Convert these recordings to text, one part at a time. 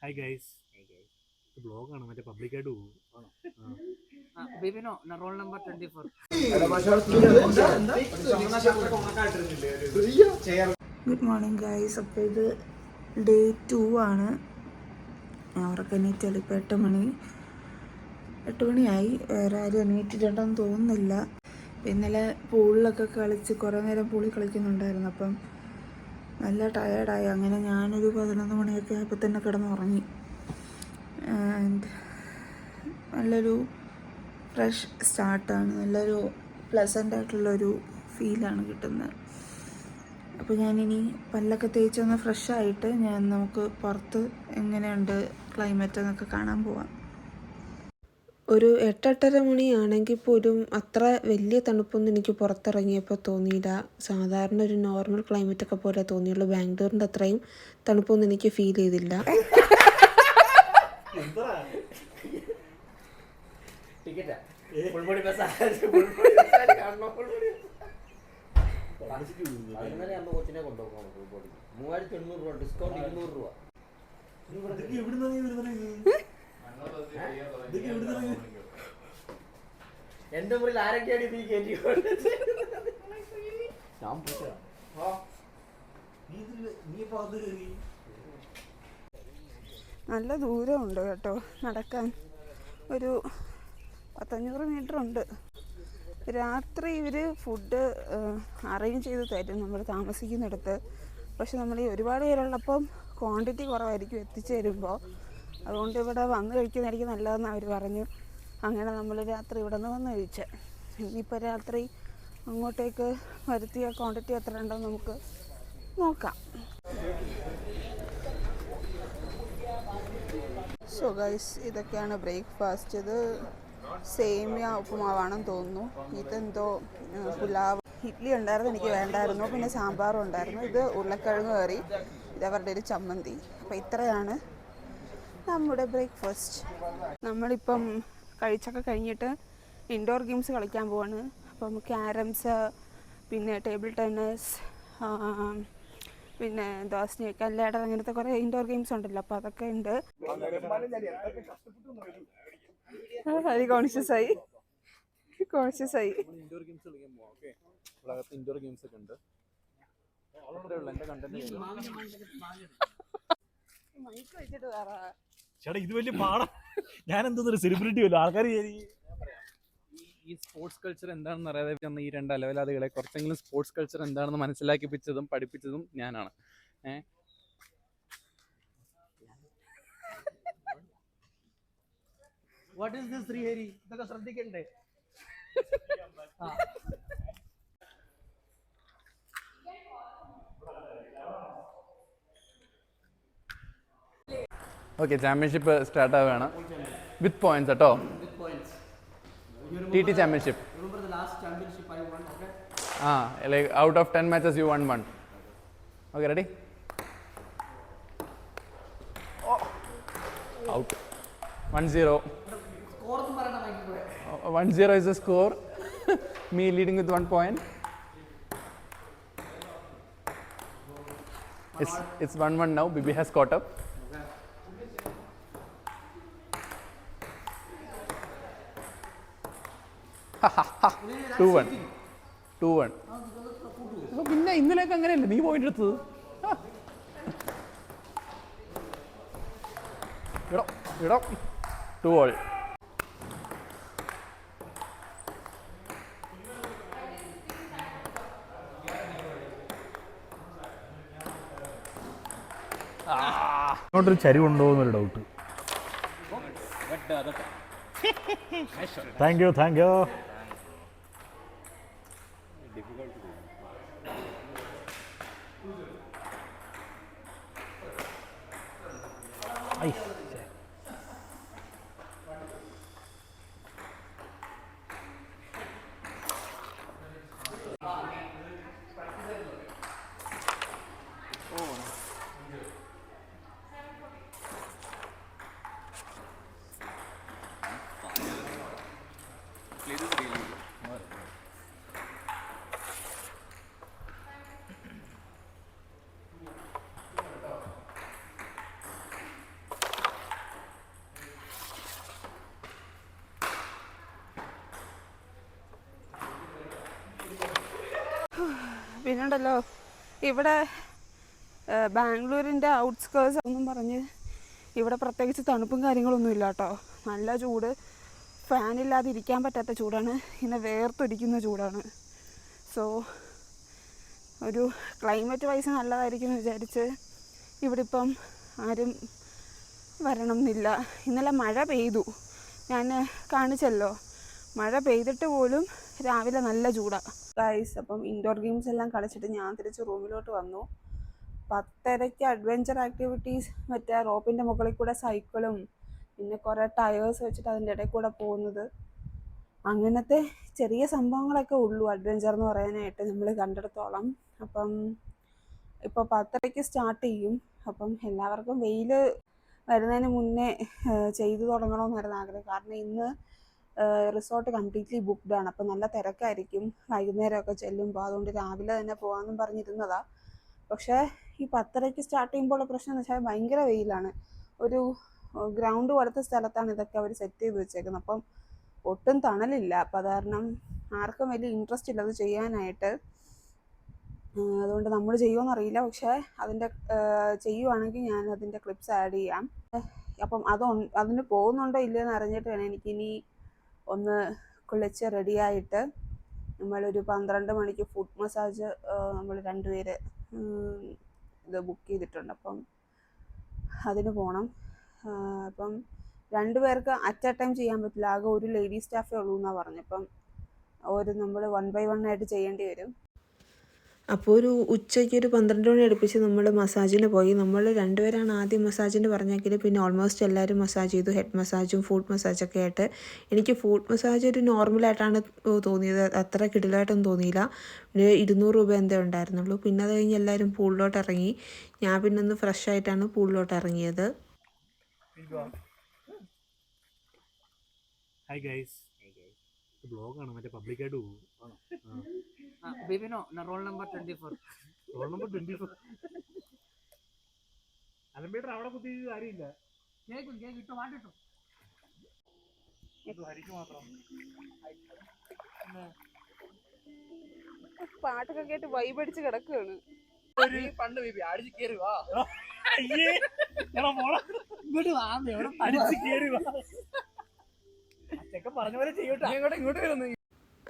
Hi guys ബ്ലോഗാണ് മറ്റേ പബ്ലിക്കായിട്ട് പോകും. ബിബിനോ roll number twenty four good morning guys അപ്പോൾ ഇത് ഡേ ടു ആണ്. അവർക്ക് എണീറ്റ് ഇപ്പോൾ എട്ട് മണി. എട്ട് മണിയായി വേറെ ആരും എണീറ്റിട്ടുണ്ടെന്ന് തോന്നുന്നില്ല. ഇന്നലെ പൂളിലൊക്കെ കളിച്ച് കുറേ നേരം പൂളി കളിക്കുന്നുണ്ടായിരുന്നു. അപ്പം നല്ല ടയേർഡായി അങ്ങനെ ഞാനൊരു പതിനൊന്ന് മണിയൊക്കെ ആയപ്പോൾ തന്നെ കിടന്നുറങ്ങി. നല്ലൊരു ഫ്രഷ് സ്റ്റാർട്ടാണ് നല്ലൊരു പ്ലസന്റ് ആയിട്ടുള്ളൊരു ഫീലാണ് കിട്ടുന്നത്. അപ്പോൾ ഞാനിനി പല്ലൊക്കെ തേച്ചൊന്ന് ഫ്രഷ് ആയിട്ട് ഞാൻ നമുക്ക് പുറത്ത് എങ്ങനെയുണ്ട് ക്ലൈമറ്റ് എന്നൊക്കെ കാണാൻ പോവാം. ഒരു എട്ടെട്ടര മണിയാണെങ്കിൽ പോലും അത്ര വലിയ തണുപ്പൊന്നും എനിക്ക് പുറത്തിറങ്ങിയപ്പോൾ തോന്നിയില്ല. സാധാരണ ഒരു നോർമൽ ക്ലൈമറ്റ് ഒക്കെ പോലെ തോന്നിയുള്ളൂ. ബാംഗ്ലൂരിന്റെ അത്രയും തണുപ്പൊന്നും എനിക്ക് ഫീൽ ചെയ്തില്ല. മൂവായിരത്തി എണ്ണൂറ് രൂപ ഡിസ്കൗണ്ട് ഇരുന്നൂറ് രൂപ. എന്റെ മുറിയിൽ ആരൊക്കെയാണ് ഇത് ഈ കയറ്റി? ഞാൻ. നല്ല ദൂരമുണ്ട് കേട്ടോ നടക്കാൻ. ഒരു പത്തഞ്ഞൂറ് മീറ്റർ ഉണ്ട്. രാത്രി ഇവർ ഫുഡ് അറേഞ്ച് ചെയ്ത് തരും നമ്മൾ താമസിക്കുന്നിടത്ത്. പക്ഷെ നമ്മൾ ഈ ഒരുപാട് പേരുള്ളപ്പം ക്വാണ്ടിറ്റി കുറവായിരിക്കും എത്തിച്ചു തരുമ്പോൾ അതുകൊണ്ട് ഇവിടെ വന്ന് കഴിക്കുന്നതായിരിക്കും നല്ലതെന്ന് അവർ പറഞ്ഞു. അങ്ങനെ നമ്മൾ രാത്രി ഇവിടെ നിന്ന് വന്ന് കഴിച്ച്. ഇനിയിപ്പോൾ രാത്രി അങ്ങോട്ടേക്ക് വരുത്തിയ ക്വാണ്ടിറ്റി എത്ര ഉണ്ടെന്ന് നമുക്ക് നോക്കാം. സോ ഗൈസ് ഇതൊക്കെയാണ് ബ്രേക്ക്ഫാസ്റ്റ് ഇത് സേമിയ ഉപ്പുമാവാണെന്ന് തോന്നുന്നു. ഇതെന്തോ പുലാവ്. ഇഡ്ഡലി ഉണ്ടായിരുന്നു എനിക്ക് വേണ്ടായിരുന്നു. പിന്നെ സാമ്പാറും ഉണ്ടായിരുന്നു. ഇത് ഉരുളക്കിഴങ്ങ് കറി അവരുടെ ഒരു ചമ്മന്തി. അപ്പോൾ ഇത്രയാണ് നമ്മുടെ ബ്രേക്ക്ഫാസ്റ്റ് നമ്മളിപ്പം കഴിച്ചൊക്കെ കഴിഞ്ഞിട്ട് ഇൻഡോർ ഗെയിംസ് കളിക്കാൻ പോവാണ്. അപ്പം ക്യാരംസ് പിന്നെ ടേബിൾ ടെന്നീസ് പിന്നെ എന്താ സ്നേക്ക് ലാഡർ അങ്ങനത്തെ കുറേ ഇൻഡോർ ഗെയിംസ് ഉണ്ടല്ലോ. അപ്പോൾ അതൊക്കെ ഉണ്ട്. അത് കോൺഷ്യസ് ആയി. കോൺഷ്യസ് ആയി. ഇൻഡോർ ഗെയിംസ് കളിക്കാൻ പോവാം. ഓക്കെ ഇൻഡോർ ഗെയിംസ് ഒക്കെ ഉണ്ട്. എന്റെ കണ്ടന്റ് മൈക്ക് വെച്ചിട്ട് വേറെ ചേട്ടാ ഇത് വലിയ പാടാ. ഞാൻ എന്തോന്നൊരു സെലിബ്രിറ്റി വല്ലോ ആൾക്കാർ ഈ സ്പോർട്സ് കൾച്ചർ എന്താണെന്ന് അറിയാതെ വന്ന ഈ രണ്ട് അലവലാദികളെ കുറച്ചെങ്കിലും സ്പോർട്സ് കൾച്ചർ എന്താണെന്ന് മനസ്സിലാക്കിപ്പിച്ചതും പഠിപ്പിച്ചതും ഞാനാണ്. Eh what is this Sreehari? ഇതൊക്കെ ശ്രദ്ധിക്കണ്ടേ? ഓക്കെ ചാമ്പ്യൻഷിപ്പ് സ്റ്റാർട്ട് ആവുകയാണ്. വിത്ത് പോയിന്റ്സ് കേട്ടോ. T T championship ah like out of ten matches you one one okay ready out one zero. One zero is a score me leading with one point it's it's one now Bibi has caught up. One two one പിന്നെ ഇന്നലെയൊക്കെ അങ്ങനെയല്ലേ? നീ point എടുത്തത്. ഇടോ ഇടോ. To all അങ്ങോട്ടൊരു ചരിവുണ്ടോ എന്നൊരു doubt thank you thank you I പിന്നുണ്ടല്ലോ ഇവിടെ ബാംഗ്ലൂരിന്റെ ഔട്ട്സ്കേഴ്സ് ഒന്നും പറഞ്ഞ് ഇവിടെ പ്രത്യേകിച്ച് തണുപ്പും കാര്യങ്ങളൊന്നും ഇല്ല കേട്ടോ നല്ല ചൂട്. ഫാനില്ലാതെ ഇരിക്കാൻ പറ്റാത്ത ചൂടാണ്. ഇങ്ങനെ വേർത്തൊരിക്കുന്ന ചൂടാണ്. സോ ഒരു ക്ലൈമറ്റ് വൈസ് നല്ലതായിരിക്കും എന്ന് വിചാരിച്ച് ഇവിടെ ഇപ്പം ആരും വരണം എന്നില്ല. ഇന്നലെ മഴ പെയ്തു. ഞാൻ കാണിച്ചല്ലോ. മഴ പെയ്തിട്ട് പോലും രാവിലെ നല്ല ചൂടാണ് ഗൈസ് അപ്പം ഇൻഡോർ ഗെയിംസ് എല്ലാം കളിച്ചിട്ട് ഞാൻ തിരിച്ച് റൂമിലോട്ട് വന്നു. പത്തരയ്ക്ക് അഡ്വഞ്ചർ ആക്ടിവിറ്റീസ് മറ്റേ റോപ്പിന്റെ മുകളിൽ കൂടെ സൈക്കിളും പിന്നെ കുറേ ടയേഴ്സ് വെച്ചിട്ട് അതിന്റെ ഇടയിൽ കൂടെ പോകുന്നത്. അങ്ങനത്തെ ചെറിയ സംഭവങ്ങളൊക്കെ ഉള്ളൂ അഡ്വഞ്ചർ എന്ന് പറയാനായിട്ട് നമ്മൾ കണ്ടെടുത്തോളം. അപ്പം ഇപ്പോൾ പത്തരയ്ക്ക് സ്റ്റാർട്ട് ചെയ്യും. അപ്പം എല്ലാവർക്കും വെയിൽ വരുന്നതിന് മുന്നേ ചെയ്തു തുടങ്ങണമെന്നായിരുന്നു ആഗ്രഹം. കാരണം ഇന്ന് റിസോർട്ട് കംപ്ലീറ്റ്ലി ബുക്ക്ഡ് ആണ്. അപ്പം നല്ല തിരക്കായിരിക്കും. വൈകുന്നേരമൊക്കെ ചെല്ലുമ്പോൾ അതുകൊണ്ട് രാവിലെ തന്നെ പോകാമെന്നും പറഞ്ഞിരുന്നതാ. പക്ഷേ ഈ പത്തരയ്ക്ക് സ്റ്റാർട്ട് ചെയ്യുമ്പോൾ പ്രശ്നം എന്ന് വെച്ചാൽ ഭയങ്കര വെയിലാണ്. ഒരു ഗ്രൗണ്ട് പോലത്തെ സ്ഥലത്താണ് ഇതൊക്കെ അവർ സെറ്റ് ചെയ്ത് വെച്ചേക്കുന്നത്. അപ്പം ഒട്ടും തണലില്ല. അപ്പം കാരണം ആർക്കും വലിയ ഇൻട്രസ്റ്റ് ഇല്ല അത് ചെയ്യാനായിട്ട്. അതുകൊണ്ട് നമ്മൾ ചെയ്യുമെന്നറിയില്ല പക്ഷേ അതിന്റെ ചെയ്യുവാണെങ്കിൽ ഞാൻ അതിന്റെ ക്ലിപ്സ് ആഡ് ചെയ്യാം. അപ്പം അത് അതിന് പോകുന്നുണ്ടോ ഇല്ലയെന്ന് അറിഞ്ഞിട്ട് വേണം എനിക്കിനി ഒന്ന് കുളിച്ച് റെഡിയായിട്ട് നമ്മളൊരു പന്ത്രണ്ട് മണിക്ക് ഫുഡ് മസാജ് നമ്മൾ രണ്ടുപേര് ഇത് ബുക്ക് ചെയ്തിട്ടുണ്ട്. അപ്പം അതിന് പോകണം അപ്പം രണ്ടു പേർക്ക് അറ്റ് എ ടൈം ചെയ്യാൻ പറ്റില്ല. ആകെ ഒരു ലേഡി സ്റ്റാഫേ ഉള്ളൂ എന്നാണ് പറഞ്ഞത്. അപ്പം ഒരു നമ്മൾ വൺ ബൈ വൺ ആയിട്ട് ചെയ്യേണ്ടി വരും. അപ്പോൾ ഒരു ഉച്ചയ്ക്ക് ഒരു പന്ത്രണ്ട് മണി അടുപ്പിച്ച് നമ്മൾ മസാജിന് പോയി. നമ്മൾ രണ്ടുപേരാണ് ആദ്യം മസാജിന് പറഞ്ഞെങ്കിൽ പിന്നെ ഓൾമോസ്റ്റ് എല്ലാവരും മസാജ് ചെയ്തു. ഹെഡ് മസാജും ഫുഡ് മസാജൊക്കെ ആയിട്ട്. എനിക്ക് ഫുഡ് മസാജ് ഒരു നോർമലായിട്ടാണ് തോന്നിയത്. അത്ര കിടിലായിട്ടൊന്നും തോന്നിയില്ല. പിന്നെ ഇരുന്നൂറ് രൂപ എന്തേ ഉണ്ടായിരുന്നുള്ളൂ. പിന്നെ അത് കഴിഞ്ഞ് എല്ലാവരും പൂളിലോട്ട് ഇറങ്ങി. ഞാൻ പിന്നെ ഒന്ന് ഫ്രഷ് ആയിട്ടാണ് പൂളിലോട്ട് ഇറങ്ങിയത്. ഹായ് ഗൈസ് ബ്ലോഗാണ് മറ്റേ പബ്ലിക്കായിട്ട് പോകും ബിബിനോ roll number twenty four roll number twenty four അലമ്പേട്ടർ അവിടെ കുത്തി കാര്യമില്ല. കേക്കും കേക്ക്. ഇട്ടോ മാറ്റിട്ടോ ഇത് ഹരിക്ക് മാത്രം. പാട്ടൊക്കെ കേട്ട് വൈബടിച്ച് കിടക്കുകയാണ്. പണ്ട് ബിബി അടിച്ച് കേറി വാ. അയ്യേ. എടാ മോളെ. ഇങ്ങോട്ട് വാ അടിച്ച് കേറി വാ. ചെക്കൻ പറഞ്ഞ പോലെ ചെയ്യട്ടെ ഇങ്ങോട്ട് ഇങ്ങോട്ട് വരുന്നു.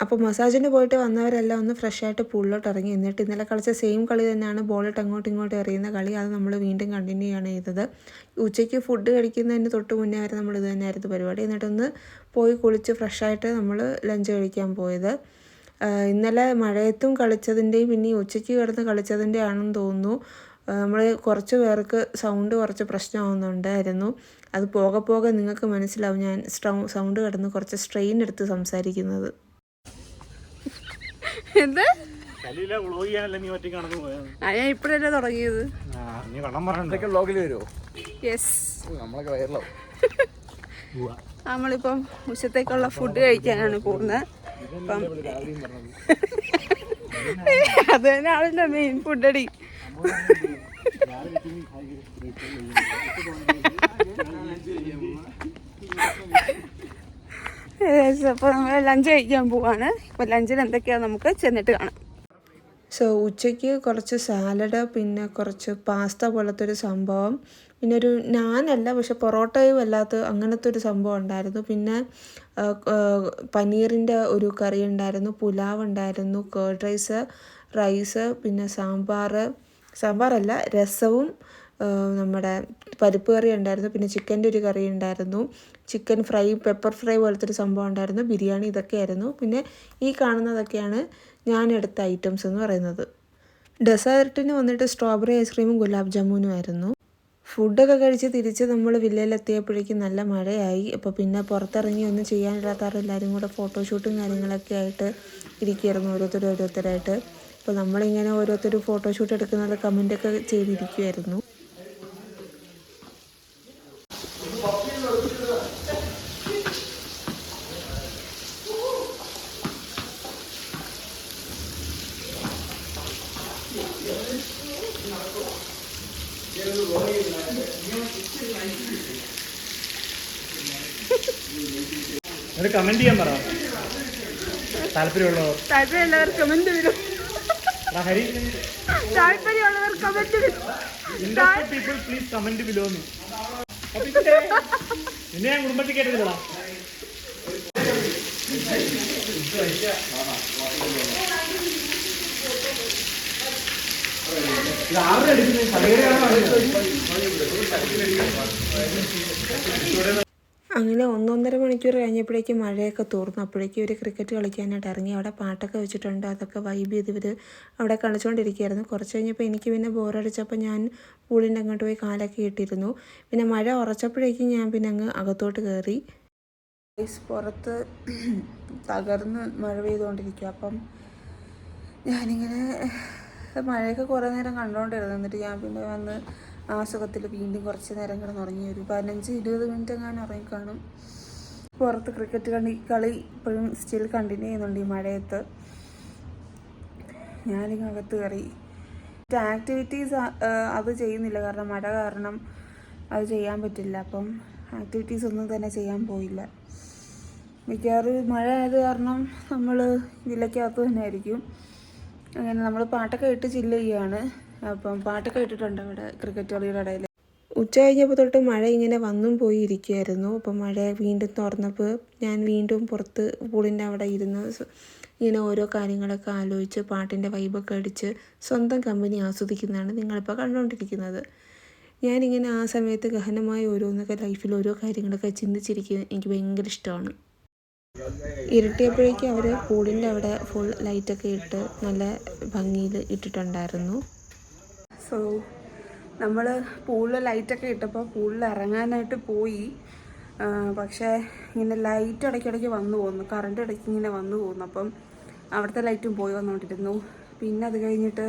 അപ്പോൾ മസാജിന് പോയിട്ട് വന്നവരെല്ലാം ഒന്ന് ഫ്രഷ് ആയിട്ട് പൂളിലോട്ട് ഇറങ്ങി. എന്നിട്ട് ഇന്നലെ കളിച്ച സെയിം കളി തന്നെയാണ് ബോളിട്ട് അങ്ങോട്ടും ഇങ്ങോട്ടും എറിയുന്ന കളി. അത് നമ്മൾ വീണ്ടും കണ്ടിന്യൂ ആണ് ചെയ്തത്. ഉച്ചയ്ക്ക് ഫുഡ് കഴിക്കുന്നതിന് തൊട്ട് മുന്നേ വരെ നമ്മൾ ഇത് തന്നെയായിരുന്നു പരിപാടി. എന്നിട്ടൊന്ന് പോയി കുളിച്ച് ഫ്രഷായിട്ട് നമ്മൾ ലഞ്ച് കഴിക്കാൻ പോയത്. ഇന്നലെ മഴയത്തും കളിച്ചതിന്റെയും പിന്നെ ഉച്ചയ്ക്ക് കിടന്ന് കളിച്ചതിന്റെ ആണെന്ന് തോന്നുന്നു. നമ്മൾ കുറച്ച് പേർക്ക് സൗണ്ട് കുറച്ച് പ്രശ്നമാവുന്നുണ്ടായിരുന്നു. അത് പോകെ പോകെ നിങ്ങൾക്ക് മനസ്സിലാവും ഞാൻ സൗണ്ട് കിടന്ന് കുറച്ച് സ്ട്രെയിൻ എടുത്ത് സംസാരിക്കുന്നത് എന്ത് കലിയില വ്ളോഗ് ചെയ്യാനല്ല നീ ഒറ്റയ്ക്ക് നടന്നു പോയത് ഞാൻ ഇപ്പഴല്ലേ തുടങ്ങിയത്. നമ്മളിപ്പം ഉച്ചത്തേക്കുള്ള ഫുഡ് കഴിക്കാനാണ് പോകുന്നത്. അപ്പം അത് തന്നെയാണല്ലോ മെയിൻ ഫുഡ് അടി അപ്പോൾ നമ്മൾ ലഞ്ച് കഴിക്കാൻ പോവാണ്. ഇപ്പോൾ ലഞ്ചിൽ എന്തൊക്കെയാണ് നമുക്ക് ചെന്നിട്ട് കാണാം. സോ ഉച്ചയ്ക്ക് കുറച്ച് സാലഡ് പിന്നെ കുറച്ച് പാസ്ത പോലത്തെ ഒരു സംഭവം. പിന്നെ ഒരു നാനല്ല പക്ഷെ പൊറോട്ടയും അല്ലാത്ത അങ്ങനത്തെ ഒരു സംഭവം ഉണ്ടായിരുന്നു. പിന്നെ പനീറിന്റെ ഒരു കറി ഉണ്ടായിരുന്നു. പുലാവ് ഉണ്ടായിരുന്നു കേർഡ് റൈസ് റൈസ് പിന്നെ സാമ്പാർ സാമ്പാറല്ല രസവും നമ്മുടെ പരിപ്പ് കറി ഉണ്ടായിരുന്നു പിന്നെ ചിക്കന്റെ ഒരു കറി ഉണ്ടായിരുന്നു ചിക്കൻ ഫ്രൈ പെപ്പർ ഫ്രൈ പോലത്തെ ഒരു സംഭവം ഉണ്ടായിരുന്നു ബിരിയാണി ഇതൊക്കെയായിരുന്നു. പിന്നെ ഈ കാണുന്നതൊക്കെയാണ് ഞാൻ എടുത്ത ഐറ്റംസ് എന്ന് പറയുന്നത്. ഡെസേർട്ടിന് വന്നിട്ട് സ്ട്രോബെറി ഐസ്ക്രീമും ഗുലാബ് ജാമുനും ആയിരുന്നു. ഫുഡൊക്കെ കഴിച്ച് തിരിച്ച് നമ്മൾ വില്ലയിലെത്തിയപ്പോഴേക്കും നല്ല മഴയായി. അപ്പോൾ പിന്നെ പുറത്തിറങ്ങി ഒന്നും ചെയ്യാനില്ലാത്തവർ എല്ലാവരും കൂടെ ഫോട്ടോഷൂട്ടും കാര്യങ്ങളൊക്കെ ആയിട്ട് ഇരിക്കുകയായിരുന്നു ഓരോരുത്തർ ഓരോരുത്തരായിട്ട് അപ്പോൾ നമ്മളിങ്ങനെ ഓരോരുത്തർ ഫോട്ടോഷൂട്ട് എടുക്കുന്നത് കമന്റൊക്കെ ചെയ്തിരിക്കുമായിരുന്നു ഒരു കമന്റ് ചെയ്യാൻ പറ. താല്പര്യമുള്ളവർ താല്പര്യം എല്ലാവരും കമന്റ് വരും ഹരി. താല്പര്യമുള്ളവർ കമന്റ് വരും പീപ്പിൾ പ്ലീസ് കമന്റ് ബിലോ എന്ന് നിന്നെ ഞാൻ കുടുംബത്തിൽ കേട്ടിട്ടില്ലടാ. അങ്ങനെ ഒന്നൊന്നര മണിക്കൂർ കഴിഞ്ഞപ്പോഴേക്കും മഴയൊക്കെ തോർന്നു. അപ്പോഴേക്കും ഇവർ ക്രിക്കറ്റ് കളിക്കാനായിട്ട് ഇറങ്ങി. അവിടെ പാട്ടൊക്കെ വെച്ചിട്ടുണ്ട്. അതൊക്കെ വൈബ് ചെയ്ത് ഇവർ അവിടെ കളിച്ചുകൊണ്ടിരിക്കുകയായിരുന്നു കുറച്ച് കഴിഞ്ഞപ്പോൾ എനിക്ക് പിന്നെ ബോറടിച്ചപ്പോൾ ഞാൻ പൂളിന്റെ അങ്ങോട്ട് പോയി കാലൊക്കെ ഇട്ടിരുന്നു. പിന്നെ മഴ ഉറച്ചപ്പോഴേക്കും ഞാൻ പിന്നെ അങ്ങ് അകത്തോട്ട് കയറി ഐസ് പുറത്ത് തകർന്ന് മഴ പെയ്തുകൊണ്ടിരിക്കുക. അപ്പം ഞാനിങ്ങനെ മഴയൊക്കെ കുറേ നേരം കണ്ടുകൊണ്ടിരുന്നു എന്നിട്ട് ഞാൻ പിന്നെ വന്ന് ആ സുഖത്തിൽ വീണ്ടും കുറച്ച് നേരം കിടന്നുറങ്ങി ഒരു പതിനഞ്ച് ഇരുപത് മിനിറ്റ് എങ്ങാനും ഉറങ്ങിക്കാണും പുറത്ത് ക്രിക്കറ്റ് കളി കളി ഇപ്പോഴും സ്റ്റിൽ കണ്ടിന്യൂ ചെയ്യുന്നുണ്ട് ഈ മഴയത്ത്. ഞാനിങ്ങ് അകത്ത് കയറി. ആക്ടിവിറ്റീസ് അത് ചെയ്യുന്നില്ല കാരണം മഴ കാരണം അത് ചെയ്യാൻ പറ്റില്ല. അപ്പം ആക്ടിവിറ്റീസ് ഒന്നും തന്നെ ചെയ്യാൻ പോയില്ല. മിക്കവാറും മഴ ആയത് കാരണം നമ്മൾ വില്ലക്കകത്ത് തന്നെ ആയിരിക്കും. അങ്ങനെ നമ്മൾ പാട്ടൊക്കെ ഇട്ട് ചില്ല് ചെയ്യുകയാണ്. അപ്പം പാട്ടൊക്കെ ഇട്ടിട്ടുണ്ട് ഇവിടെ ക്രിക്കറ്റ് കളിയുടെ ഇടയിൽ? ഉച്ച കഴിഞ്ഞപ്പോൾ തൊട്ട് മഴ ഇങ്ങനെ വന്നും പോയി ഇരിക്കുമായിരുന്നു അപ്പം മഴ വീണ്ടും തുറന്നപ്പോൾ ഞാൻ വീണ്ടും പുറത്ത് പൂളിന്റെ അവിടെ ഇരുന്ന് ഇങ്ങനെ ഓരോ കാര്യങ്ങളൊക്കെ ആലോചിച്ച് പാട്ടിന്റെ വൈബൊക്കെ അടിച്ച് സ്വന്തം കമ്പനി ആസ്വദിക്കുന്നതാണ് നിങ്ങളിപ്പോൾ കണ്ടുകൊണ്ടിരിക്കുന്നത്. ഞാനിങ്ങനെ ആ സമയത്ത് ഗഹനമായ ഓരോന്നൊക്കെ ലൈഫിൽ ഓരോ കാര്യങ്ങളൊക്കെ ചിന്തിച്ചിരിക്കുന്നത് എനിക്ക് ഭയങ്കര ഇഷ്ടമാണ്. ഇരുട്ടിയപ്പോഴേക്കും അവർ പൂളിന്റെ അവിടെ ഫുൾ ലൈറ്റൊക്കെ ഇട്ട് നല്ല ഭംഗിയിൽ ഇട്ടിട്ടുണ്ടായിരുന്നു. സോ നമ്മൾ പൂളിൽ ലൈറ്റൊക്കെ ഇട്ടപ്പോൾ പൂളിൽ ഇറങ്ങാനായിട്ട് പോയി. പക്ഷേ ഇങ്ങനെ ലൈറ്റ് ഇടയ്ക്കിടയ്ക്ക് വന്നു പോകുന്നു കറണ്ട് ഇടയ്ക്ക് ഇങ്ങനെ വന്നു പോകുന്നു അപ്പം അവിടുത്തെ ലൈറ്റും പോയി വന്നുകൊണ്ടിരുന്നു പിന്നെ അത് കഴിഞ്ഞിട്ട്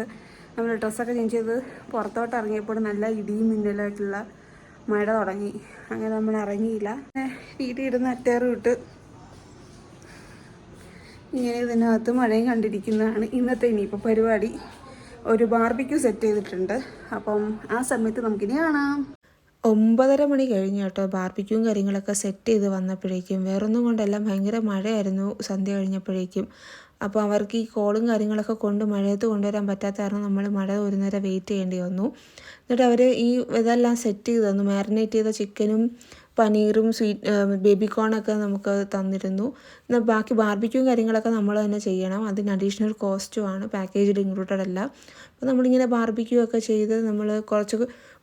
നമ്മൾ ഡ്രസ്സൊക്കെ ചേഞ്ച് ചെയ്ത് പുറത്തോട്ട് ഇറങ്ങിയപ്പോൾ നല്ല ഇടിയും മിന്നലായിട്ടുള്ള മഴ തുടങ്ങി. അങ്ങനെ നമ്മൾ ഇറങ്ങിയില്ല. വീട്ടിൽ ഇരുന്ന് അറ്റേറ് വിട്ട് ഇങ്ങനെ ഇതിനകത്ത് മഴയും കണ്ടിരിക്കുന്നതാണ് ഇന്നത്തെ ഇനിയിപ്പോൾ പരിപാടി. ഒരു ബാർബിക്യൂ സെറ്റ് ചെയ്തിട്ടുണ്ട്. അപ്പം ആ സമയത്ത് നമുക്കിനി കാണാം. ഒമ്പതര മണി കഴിഞ്ഞ് കേട്ടോ. ബാർബിക്യൂവും കാര്യങ്ങളൊക്കെ സെറ്റ് ചെയ്ത് വന്നപ്പോഴേക്കും വേറൊന്നും കൊണ്ടല്ല ഭയങ്കര മഴയായിരുന്നു സന്ധ്യ കഴിഞ്ഞപ്പോഴേക്കും. അപ്പോൾ അവർക്ക് ഈ കോളും കാര്യങ്ങളൊക്കെ കൊണ്ട് മഴയത്ത് കൊണ്ടുവരാൻ പറ്റാത്ത കാരണം നമ്മൾ മഴ ഒരു നേരം വെയിറ്റ് ചെയ്യേണ്ടി വന്നു. എന്നിട്ട് അവർ ഈ ഇതെല്ലാം സെറ്റ് ചെയ്ത് തന്നു. മാരിനേറ്റ് ചെയ്ത ചിക്കനും പനീറും സ്വീറ്റ് ബേബി കോണൊക്കെ നമുക്ക് തന്നിരുന്നു. ബാക്കി ബാർബിക്യൂ കാര്യങ്ങളൊക്കെ നമ്മൾ തന്നെ ചെയ്യണം. അതിന് അഡീഷണൽ കോസ്റ്റുമാണ് പാക്കേജിൽ ഇൻക്ലൂഡഡ് അല്ല. അപ്പോൾ നമ്മളിങ്ങനെ ബാർബിക്യൂ ഒക്കെ ചെയ്ത് നമ്മൾ കുറച്ച്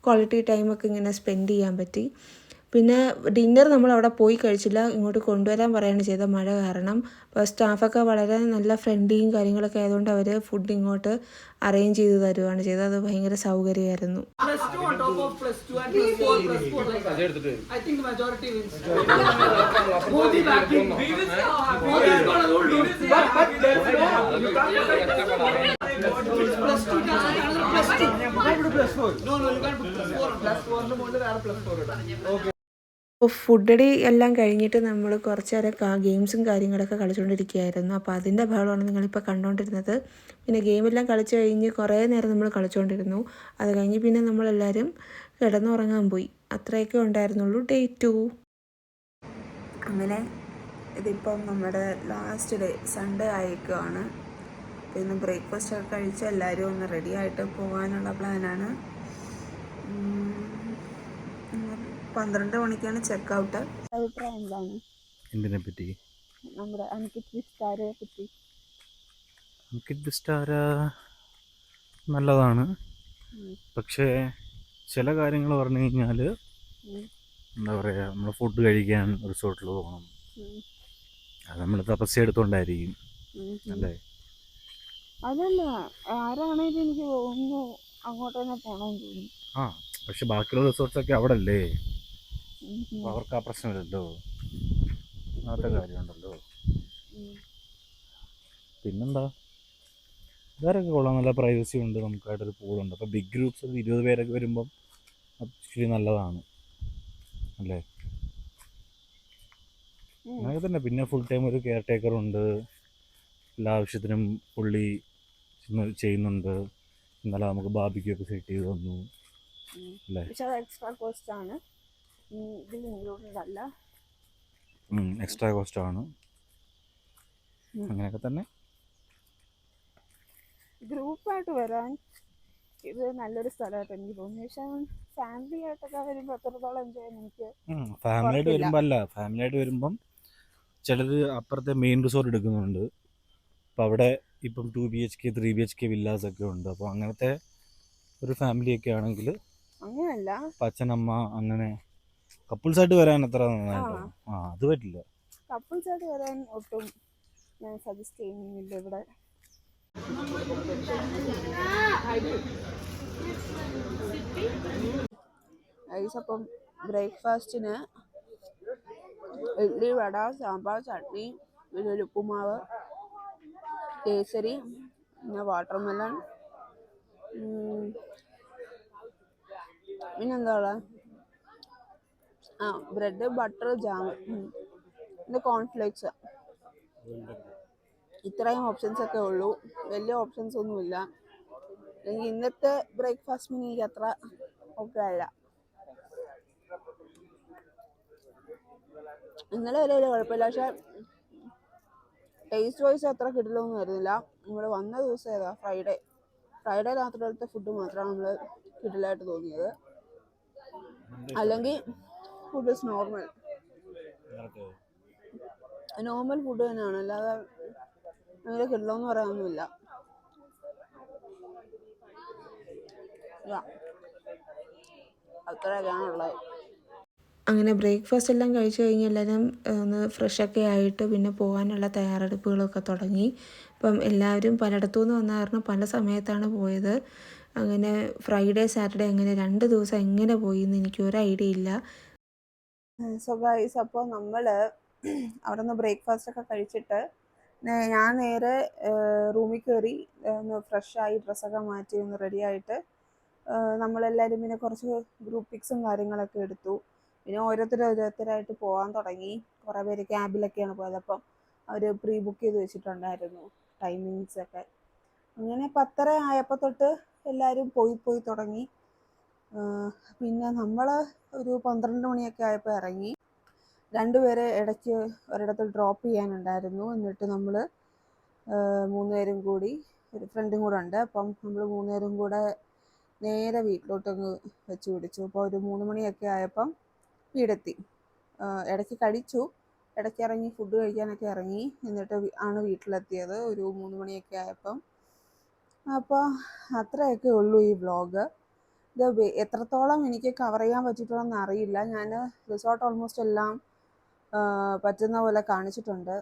ക്വാളിറ്റി ടൈമൊക്കെ ഇങ്ങനെ സ്പെൻഡ് ചെയ്യാൻ പറ്റി. പിന്നെ ഡിന്നർ നമ്മൾ അവിടെ പോയി കഴിച്ചില്ല ഇങ്ങോട്ട് കൊണ്ടുവരാൻ പറയാണ് ചെയ്ത മഴ കാരണം അപ്പോൾ സ്റ്റാഫൊക്കെ വളരെ നല്ല ഫ്രണ്ട്ലിയും കാര്യങ്ങളൊക്കെ ആയതുകൊണ്ട് അവർ ഫുഡ് ഇങ്ങോട്ട് അറേഞ്ച് ചെയ്ത് തരുവാണ് ചെയ്തത് അത് ഭയങ്കര സൗകര്യമായിരുന്നു അപ്പോൾ ഫുഡടി എല്ലാം കഴിഞ്ഞിട്ട് നമ്മൾ കുറച്ച് നേരം ഗെയിംസും കാര്യങ്ങളൊക്കെ കളിച്ചുകൊണ്ടിരിക്കുകയായിരുന്നു അപ്പോൾ അതിന്റെ ഭാഗമാണ് നിങ്ങളിപ്പോൾ കണ്ടുകൊണ്ടിരുന്നത് പിന്നെ ഗെയിമെല്ലാം കളിച്ച് കഴിഞ്ഞ് കുറേ നേരം നമ്മൾ കളിച്ചുകൊണ്ടിരുന്നു അത് കഴിഞ്ഞ് പിന്നെ നമ്മളെല്ലാവരും കിടന്നുറങ്ങാൻ പോയി. അത്രയൊക്കെ ഉണ്ടായിരുന്നുള്ളൂ. ഡേ ടു അങ്ങനെ ഇതിപ്പം നമ്മുടെ ലാസ്റ്റ് ഡേ സൺഡേ ആയിരിക്കുവാണ് ഇന്ന് ബ്രേക്ക്ഫാസ്റ്റ് ഒക്കെ കഴിച്ച് എല്ലാവരും ഒന്ന് റെഡി ആയിട്ട് പോകാനുള്ള പ്ലാനാണ് പന്ത്രണ്ട് മണിക്കാണ് ചെക്ക് ഔട്ട് അഭിപ്രായം എന്താണ്? എന്തിനെ പറ്റി? നമ്മുടെ അനിക്കിത് വിസ്താരയെ പറ്റി. കിഡ് വിസ്താര നല്ലതാണ്. പക്ഷേ ചില കാര്യങ്ങൾ പറഞ്ഞു കഴിഞ്ഞാൽ എന്താ പറയുക നമ്മൾ ഫുഡ് കഴിക്കാൻ റിസോർട്ടിൽ പോകണം. അത് നമ്മൾ തപസ്യ എടുത്തോണ്ടായിരിക്കും. അല്ലേ? അതല്ല ആരാണേലും എനിക്ക് തോന്നുന്നു അങ്ങോട്ട് തന്നെ പോകണമെന്ന് തോന്നുന്നു. ആ പക്ഷെ ബാക്കിയുള്ള റിസോർട്ട്സൊക്കെ അവിടെ അല്ലേ അവർക്ക് ആ പ്രശ്നമില്ലല്ലോ. അങ്ങനത്തെ കാര്യമുണ്ടല്ലോ. പിന്നെന്താ? ഇതാരൊക്കെ കൊള്ളാം. നല്ല പ്രൈവസി ഉണ്ട്. നമുക്കായിട്ടൊരു പൂളുണ്ട് അപ്പോൾ ബിഗ് ഗ്രൂപ്പ്സ് ഒരു ഇരുപത് പേരൊക്കെ വരുമ്പം ആക്ച്വലി നല്ലതാണ്. അല്ലേ? അങ്ങനെ തന്നെ. പിന്നെ ഫുൾ ടൈം ഒരു കെയർ ടേക്കർ ഉണ്ട്. എല്ലാ ആവശ്യത്തിനും പുള്ളി ചെയ്യുന്നുണ്ട്. ഇന്നലെ നമുക്ക് ബാബിക്കൊക്കെ സെറ്റ് ചെയ്ത് തന്നു. അല്ലേ? എക്സ്ട്രാ കോസ്റ്റ് ആണ്. ഇതിൽ ഇൻക്ലൂഡഡ് അല്ല എക്സ്ട്രാ കോസ്റ്റ് ആണ്. അങ്ങനെയൊക്കെ തന്നെ. ഗ്രൂപ്പായിട്ട് വരാൻ ഇത് നല്ലൊരു സ്ഥലമായിട്ട് എനിക്ക് തോന്നി. പക്ഷെ ഫാമിലി ആയിട്ടൊക്കെ വരുമ്പോൾ എത്രത്തോളം എൻജോയ് എനിക്ക് ഫാമിലി ആയിട്ട്. വരുമ്പോൾ അല്ല. ഫാമിലി ആയിട്ട് വരുമ്പം ചിലർ അപ്പുറത്തെ മെയിൻ റിസോർട്ട് എടുക്കുന്നുണ്ട്. അപ്പം അവിടെ ഇപ്പം two B H K three B H K villas ഒക്കെ ഉണ്ട്. അപ്പോൾ അങ്ങനത്തെ ഒരു ഫാമിലി ഒക്കെ ആണെങ്കിൽ അങ്ങനെയല്ല. അച്ഛനമ്മ അങ്ങനെ കപ്പിൾസ് ആയിട്ട് വരാൻ എത്ര നന്നായിട്ടോ? ആ. അത് പറ്റില്ല. കപ്പിൾസ് ആയിട്ട് വരാൻ ഒട്ടും ഞാൻ സജസ്റ്റ് ചെയ്യുന്നില്ല ഇവിടെ. അപ്പം ബ്രേക്ക്ഫാസ്റ്റിന് ഇഡ്ഡലി വട സാമ്പാർ ചട്നി പിന്നെ ഉപ്പുമാവ് കേസരി പിന്നെ വാട്ടർ മെലൺ പിന്നെന്താ ഉള്ളത്? ആ ബ്രെഡ് ബട്ടർ ജാം പിന്നെ കോൺഫ്ലേക്സ് ഇത്രയും ഓപ്ഷൻസ് ഒക്കെ ഉള്ളൂ. വലിയ ഓപ്ഷൻസ് ഒന്നുമില്ല. അല്ലെങ്കിൽ ഇന്നത്തെ ബ്രേക്ക്ഫാസ്റ്റിന് എനിക്ക് അത്ര ഓക്കെ അല്ല. ഇന്നലെ വരെ വലിയ കുഴപ്പമില്ല. പക്ഷെ ടേസ്റ്റ് വൈസ് അത്ര കിട്ടില്ലൊന്നും വരുന്നില്ല. നമ്മൾ വന്ന ദിവസം ഏതാ? ഫ്രൈഡേ ഫ്രൈഡേ രാത്രി ഫുഡ് മാത്രമാണ് നമ്മൾ കിട്ടില്ലായിട്ട് തോന്നിയത്. അല്ലെങ്കിൽ food is normal normal food തന്നെയാണ്. അല്ലാതെ അങ്ങനെ കിട്ടില്ലെന്ന് പറയാനൊന്നുമില്ല. Yeah. അത്രയൊക്കെയാണുള്ളത് അങ്ങനെ ബ്രേക്ക്ഫാസ്റ്റ് എല്ലാം കഴിച്ചു കഴിഞ്ഞ് എല്ലാവരും ഒന്ന് ഫ്രഷൊക്കെ ആയിട്ട് പിന്നെ പോകാനുള്ള തയ്യാറെടുപ്പുകളൊക്കെ തുടങ്ങി. അപ്പം എല്ലാവരും പലയിടത്തു നിന്ന് വന്ന കാരണം പല സമയത്താണ് പോയത്. അങ്ങനെ ഫ്രൈഡേ സാറ്റർഡേ അങ്ങനെ രണ്ട് ദിവസം എങ്ങനെ പോയി എന്ന് എനിക്ക് ഒരു ഐഡിയ ഇല്ല. സോ ഗൈസ് അപ്പോൾ നമ്മൾ അവിടെ നിന്ന് ബ്രേക്ക്ഫാസ്റ്റ് ഒക്കെ കഴിച്ചിട്ട് ഞാൻ നേരെ റൂമിൽ കയറി ഒന്ന് ഫ്രഷായി ഡ്രസ്സൊക്കെ മാറ്റി ഒന്ന് റെഡി ആയിട്ട് നമ്മളെല്ലാവരും പിന്നെ കുറച്ച് ഗ്രൂപ്പ് പിക്സും കാര്യങ്ങളൊക്കെ എടുത്തു. പിന്നെ ഓരോരുത്തർ ഓരോരുത്തരായിട്ട് പോകാൻ തുടങ്ങി. കുറേ പേര് ക്യാബിലൊക്കെയാണ് പോയത്. അപ്പം അവർ പ്രീ ബുക്ക് ചെയ്ത് വെച്ചിട്ടുണ്ടായിരുന്നു ടൈമിങ്സൊക്കെ അങ്ങനെ പത്തര ആയപ്പോൾ തൊട്ട് എല്ലാവരും പോയി പോയി തുടങ്ങി. പിന്നെ നമ്മൾ ഒരു പന്ത്രണ്ട് മണിയൊക്കെ ആയപ്പോൾ ഇറങ്ങി. രണ്ടുപേരെ ഇടയ്ക്ക് ഒരിടത്ത് ഡ്രോപ്പ് ചെയ്യാനുണ്ടായിരുന്നു. എന്നിട്ട് നമ്മൾ മൂന്നുപേരും കൂടി ഒരു ഫ്രണ്ടും കൂടെ ഉണ്ട്. അപ്പം നമ്മൾ മൂന്നുപേരും കൂടെ നേരെ വീട്ടിലോട്ടൊന്ന് വെച്ച് പിടിച്ചു. അപ്പോൾ ഒരു മൂന്ന് മണിയൊക്കെ ആയപ്പം വീടെത്തി. ഇടയ്ക്ക് കഴിച്ചു. ഇടയ്ക്ക് ഇറങ്ങി ഫുഡ് കഴിക്കാനൊക്കെ ഇറങ്ങി. എന്നിട്ട് ആണ് വീട്ടിലെത്തിയത് ഒരു മൂന്ന് മണിയൊക്കെ ആയപ്പം. അപ്പോൾ അത്രയൊക്കെ ഉള്ളൂ ഈ വ്ളോഗ് ഇത് എത്രത്തോളം എനിക്ക് കവർ ചെയ്യാൻ പറ്റിയിട്ടുണ്ടെന്ന് അറിയില്ല. ഞാൻ റിസോർട്ട് ഓൾമോസ്റ്റ് എല്ലാം പറ്റുന്ന പോലെ കാണിച്ചിട്ടുണ്ട്.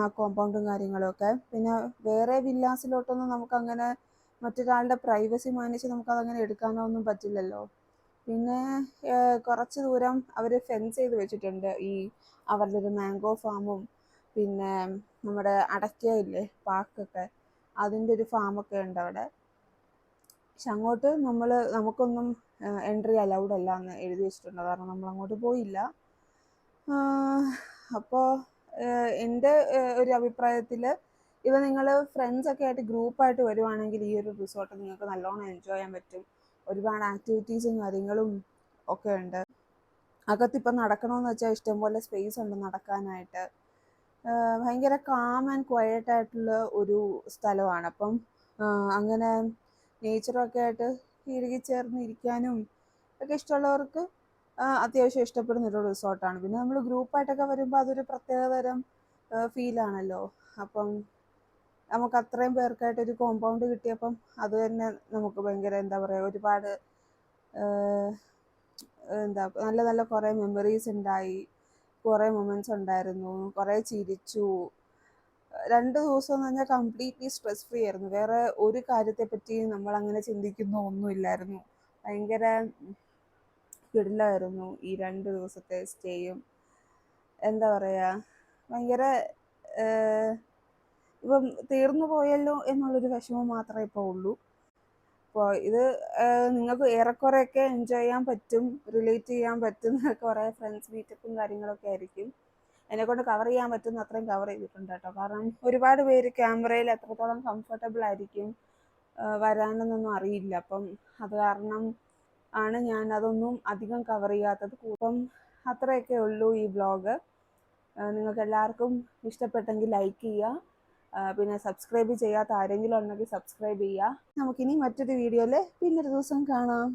ആ കോമ്പൗണ്ടും കാര്യങ്ങളൊക്കെ പിന്നെ വേറെ വില്ലാസിലോട്ടൊന്നും നമുക്കങ്ങനെ മറ്റൊരാളുടെ പ്രൈവസി മാനിച്ച് നമുക്കതങ്ങനെ എടുക്കാനോ ഒന്നും പറ്റില്ലല്ലോ. പിന്നെ കുറച്ച് ദൂരം അവർ ഫെൻസ് ചെയ്ത് വെച്ചിട്ടുണ്ട്. ഈ അവരുടെ ഒരു മാംഗോ ഫാമും പിന്നെ നമ്മുടെ അടയ്ക്ക ഇല്ലേ പാക്കൊക്കെ അതിന്റെ ഒരു ഫാമൊക്കെ ഉണ്ട് അവിടെ. പക്ഷെ അങ്ങോട്ട് നമ്മൾ നമുക്കൊന്നും എൻട്രി അലൗഡ് അല്ല എന്ന് എഴുതി വെച്ചിട്ടുണ്ട്. കാരണം നമ്മൾ അങ്ങോട്ട് പോയില്ല. അപ്പോൾ എന്റെ ഒരു അഭിപ്രായത്തിൽ ഇവ നിങ്ങൾ ഫ്രണ്ട്സൊക്കെ ആയിട്ട് ഗ്രൂപ്പായിട്ട് വരുവാണെങ്കിൽ ഈ ഒരു റിസോർട്ട് നിങ്ങൾക്ക് നല്ലോണം എൻജോയ് ചെയ്യാൻ പറ്റും. ഒരുപാട് ആക്ടിവിറ്റീസും കാര്യങ്ങളും ഒക്കെ ഉണ്ട്. അകത്ത് അകത്തിപ്പം നടക്കണമെന്ന് വെച്ചാൽ ഇഷ്ടംപോലെ സ്പേസ് ഉണ്ട് നടക്കാനായിട്ട്. ഭയങ്കര കാം ആൻഡ് ക്വയറ്റ് ആയിട്ടുള്ള ഒരു സ്ഥലമാണ്. അപ്പം അങ്ങനെ നേച്ചറൊക്കെ ആയിട്ട് ഇഴുകി ചേർന്ന് ഇരിക്കാനും ഒക്കെ ഇഷ്ടമുള്ളവർക്ക് അത്യാവശ്യം ഇഷ്ടപ്പെടുന്ന ഒരു റിസോർട്ടാണ് പിന്നെ നമ്മൾ ഗ്രൂപ്പായിട്ടൊക്കെ വരുമ്പോൾ അതൊരു പ്രത്യേകതരം ഫീലാണല്ലോ അപ്പം നമുക്ക് അത്രയും പേർക്കായിട്ട് ഒരു കോമ്പൗണ്ട് കിട്ടിയപ്പം അത് തന്നെ നമുക്ക് ഭയങ്കര എന്താ പറയുക ഒരുപാട് എന്താ നല്ല നല്ല കുറേ മെമ്മറീസ് ഉണ്ടായി. കുറേ മൊമെന്റ്സ് ഉണ്ടായിരുന്നു. കുറേ ചിരിച്ചു. രണ്ട് ദിവസം എന്ന് പറഞ്ഞാൽ കംപ്ലീറ്റ്ലി സ്ട്രെസ് ഫ്രീ ആയിരുന്നു. വേറെ ഒരു കാര്യത്തെ പറ്റി നമ്മൾ അങ്ങനെ ചിന്തിക്കുന്ന ഒന്നുമില്ലായിരുന്നു. ഭയങ്കര കിടിലായിരുന്നു ഈ രണ്ട് ദിവസത്തെ സ്റ്റേയും എന്താ പറയാ ഭയങ്കര ഇപ്പം തീർന്നു പോയല്ലോ എന്നുള്ളൊരു വിഷമം മാത്രമേ ഇപ്പോൾ ഉള്ളൂ. അപ്പോൾ ഇത് നിങ്ങൾക്ക് ഏറെക്കുറെയൊക്കെ എൻജോയ് ചെയ്യാൻ പറ്റും റിലേറ്റ് ചെയ്യാൻ പറ്റുന്ന കുറേ ഫ്രണ്ട്സ് മീറ്റപ്പും കാര്യങ്ങളൊക്കെ ആയിരിക്കും. എന്നെക്കൊണ്ട് കവർ ചെയ്യാൻ പറ്റുന്ന അത്രയും കവർ ചെയ്തിട്ടുണ്ട് കേട്ടോ. കാരണം ഒരുപാട് പേര് ക്യാമറയിൽ എത്രത്തോളം കംഫർട്ടബിൾ ആയിരിക്കും വരാനെന്നൊന്നും അറിയില്ല. അപ്പം അത് കാരണം ആണ് ഞാൻ അതൊന്നും അധികം കവർ ചെയ്യാത്തത്. അപ്പം അത്രയൊക്കെ ഉള്ളൂ ഈ വ്ളോഗ് നിങ്ങൾക്ക് എല്ലാവർക്കും ഇഷ്ടപ്പെട്ടെങ്കിൽ ലൈക്ക് ചെയ്യുക. പിന്നെ സബ്സ്ക്രൈബ് ചെയ്യാത്ത ആരെങ്കിലും ഉണ്ടെങ്കിൽ സബ്സ്ക്രൈബ് ചെയ്യുക. നമുക്കിനി മറ്റൊരു വീഡിയോയിൽ പിന്നൊരു ദിവസം കാണാം.